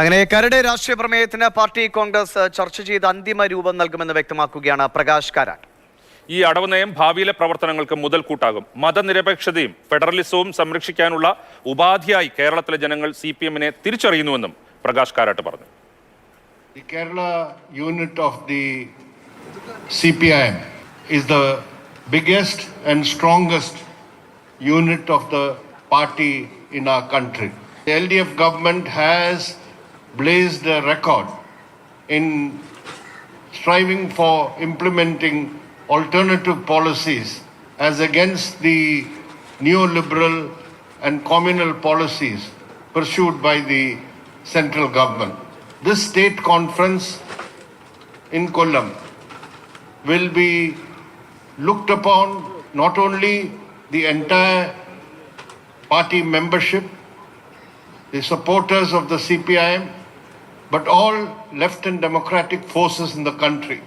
അങ്ങനെ കരട് രാഷ്ട്രീയ പ്രമേയത്തിന് പാർട്ടി കോൺഗ്രസ് ചർച്ച ചെയ്ത് അന്തിമ രൂപം നൽകുമെന്ന് വ്യക്തമാക്കുകയാണ് പ്രകാശ് കാരാട്ട്. ഈ അടവ് നയം ഭാവിയിലെ പ്രവർത്തനങ്ങൾക്ക് മുതൽക്കൂട്ടാകും. മതനിരപേക്ഷതയും ഫെഡറലിസവും സംരക്ഷിക്കാനുള്ള ഉപാധിയായി കേരളത്തിലെ ജനങ്ങൾ സി പി എമ്മിനെ തിരിച്ചറിയുന്നുവെന്നും പ്രകാശ് കാരാട്ട് പറഞ്ഞു. The Kerala unit of the CPIM is the biggest and strongest unit of the party in our country. The LDF government has blazed a record in striving for implementing alternative policies as against the neoliberal and communal policies pursued by the central government. This state conference in Kollam will be looked upon not only the entire party membership, the supporters of the CPIM, but all left and democratic forces in the country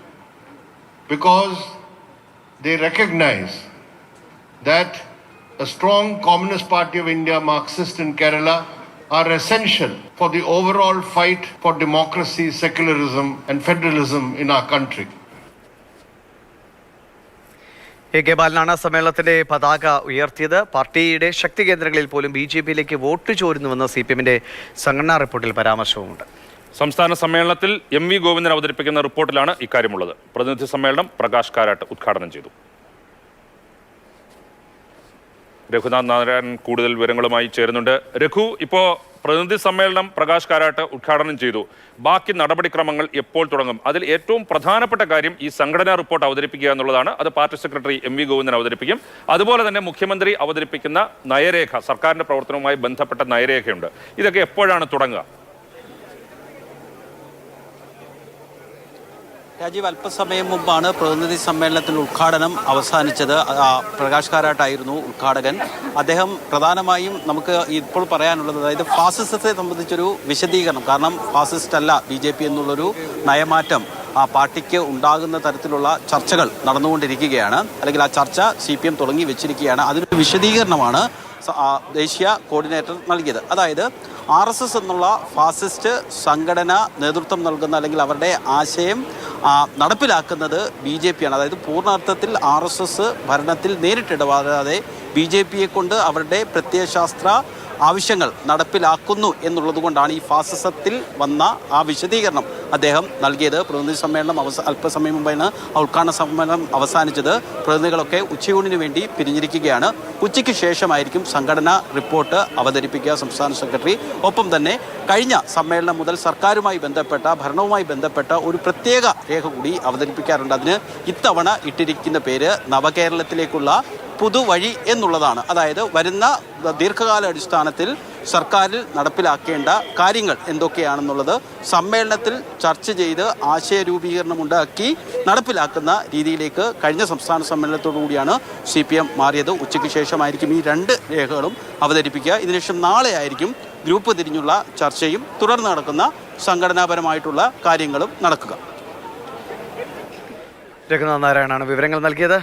because they recognize that a strong Communist Party of India, Marxist in Kerala, are essential for the overall fight for democracy, secularism, and federalism in our country. A K ബാലനാണ് സമ്മേളനത്തിന്റെ പതാക ഉയർത്തിയത് പാർട്ടിയുടെ ശക്തി കേന്ദ്രങ്ങളിൽ പോലും B J പിയിലേക്ക് vote ചോരുന്നുവെന്ന് C P എമ്മിന്റെ സംഘടനാ റിപ്പോർട്ടിൽ പരാമർശവുമുണ്ട് സംസ്ഥാന സമ്മേളനത്തിൽ എം വി ഗോവിന്ദൻ അവതരിപ്പിക്കുന്ന റിപ്പോർട്ടിലാണ് ഇക്കാര്യമുള്ളത്. പ്രതിനിധി സമ്മേളനം പ്രകാശ് കാരാട്ട് ഉദ്ഘാടനം ചെയ്തു. രഘുനാഥ് നാരായണൻ കൂടുതൽ വിവരങ്ങളുമായി ചേരുന്നുണ്ട്. രഘു ഇപ്പോ പ്രതിനിധി സമ്മേളനം പ്രകാശ് കാരാട്ട് ഉദ്ഘാടനം ചെയ്തു. ബാക്കി നടപടിക്രമങ്ങൾ എപ്പോൾ തുടങ്ങും? അതിൽ ഏറ്റവും പ്രധാനപ്പെട്ട കാര്യം ഈ സംഘടനാ റിപ്പോർട്ട് അവതരിപ്പിക്കുക എന്നുള്ളതാണ്. അത് party secretary M V Govindan അവതരിപ്പിക്കും. അതുപോലെ തന്നെ മുഖ്യമന്ത്രി അവതരിപ്പിക്കുന്ന നയരേഖ സർക്കാരിന്റെ പ്രവർത്തനവുമായി ബന്ധപ്പെട്ട നയരേഖയുണ്ട്. ഇതൊക്കെ എപ്പോഴാണ് തുടങ്ങുക? രാജീവ് അല്പസമയം മുമ്പാണ് പ്രതിനിധി സമ്മേളനത്തിന്റെ ഉദ്ഘാടനം അവസാനിച്ചത്. പ്രകാശ് കാരാട്ടായിരുന്നു ഉദ്ഘാടകൻ. അദ്ദേഹം പ്രധാനമായും നമുക്ക് ഇപ്പോൾ പറയാനുള്ളത് അതായത് ഫാസിസത്തെ സംബന്ധിച്ചൊരു വിശദീകരണം. കാരണം ഫാസിസ്റ്റ് അല്ല ബി ജെ പി എന്നുള്ളൊരു നയമാറ്റം ആ പാർട്ടിക്ക് ഉണ്ടാകുന്ന തരത്തിലുള്ള ചർച്ചകൾ നടന്നുകൊണ്ടിരിക്കുകയാണ്. അല്ലെങ്കിൽ ആ ചർച്ച സി പി എം തുടങ്ങി വെച്ചിരിക്കുകയാണ്. അതിനൊരു വിശദീകരണമാണ് ദേശീയ കോർഡിനേറ്റർ നൽകിയത്. അതായത് ആർ എസ് എസ് എന്നുള്ള ഫാസിസ്റ്റ് സംഘടന നേതൃത്വം നൽകുന്ന അല്ലെങ്കിൽ അവരുടെ ആശയം നടപ്പിലാക്കുന്നത് ബി ജെ പിയാണ്. അതായത് പൂർണാർത്ഥത്തിൽ ആർ എസ് എസ് ഭരണത്തിൽ നേരിട്ടിടപാടാതെ ബി ജെ പിയെ കൊണ്ട് അവരുടെ പ്രത്യയശാസ്ത്ര ആവശ്യങ്ങൾ നടപ്പിലാക്കുന്നു എന്നുള്ളത് കൊണ്ടാണ് ഈ ഫാസിസത്തിൽ വന്ന ആ വിശദീകരണം അദ്ദേഹം നൽകിയത്. പ്രതിനിധി സമ്മേളനം അവസ അല്പസമയം മുമ്പാണ് ഉദ്ഘാടന സമ്മേളനം അവസാനിച്ചത്. പ്രതിനിധികളൊക്കെ ഉച്ചയൂണിന് വേണ്ടി പിരിഞ്ഞിരിക്കുകയാണ്. ഉച്ചയ്ക്ക് ശേഷമായിരിക്കും സംഘടനാ റിപ്പോർട്ട് അവതരിപ്പിക്കുക. സംസ്ഥാന സെക്രട്ടറി ഒപ്പം തന്നെ കഴിഞ്ഞ സമ്മേളനം മുതൽ സർക്കാരുമായി ബന്ധപ്പെട്ട ഭരണവുമായി ബന്ധപ്പെട്ട ഒരു പ്രത്യേക രേഖ കൂടി അവതരിപ്പിക്കാറുണ്ട്. അതിന് ഇത്തവണ ഇട്ടിരിക്കുന്ന പേര് നവകേരളത്തിലേക്കുള്ള പുതുവഴി എന്നുള്ളതാണ്. അതായത് വരുന്ന ദീർഘകാല അടിസ്ഥാനത്തിൽ സർക്കാരിൽ നടപ്പിലാക്കേണ്ട കാര്യങ്ങൾ എന്തൊക്കെയാണെന്നുള്ളത് സമ്മേളനത്തിൽ ചർച്ച ചെയ്ത് ആശയ രൂപീകരണം ഉണ്ടാക്കി നടപ്പിലാക്കുന്ന രീതിയിലേക്ക് കഴിഞ്ഞ സംസ്ഥാന സമ്മേളനത്തോടു കൂടിയാണ് സി പി എം മാറിയത്. ഉച്ചയ്ക്ക് ശേഷമായിരിക്കും ഈ രണ്ട് രേഖകളും അവതരിപ്പിക്കുക. ഇതിനുശേഷം നാളെ ആയിരിക്കും ഗ്രൂപ്പ് തിരിഞ്ഞുള്ള ചർച്ചയും തുടർന്ന് നടക്കുന്ന സംഘടനാപരമായിട്ടുള്ള കാര്യങ്ങളും നടക്കുക. രഘുനാഥ് നാരായണാണ് വിവരങ്ങൾ നൽകിയത്.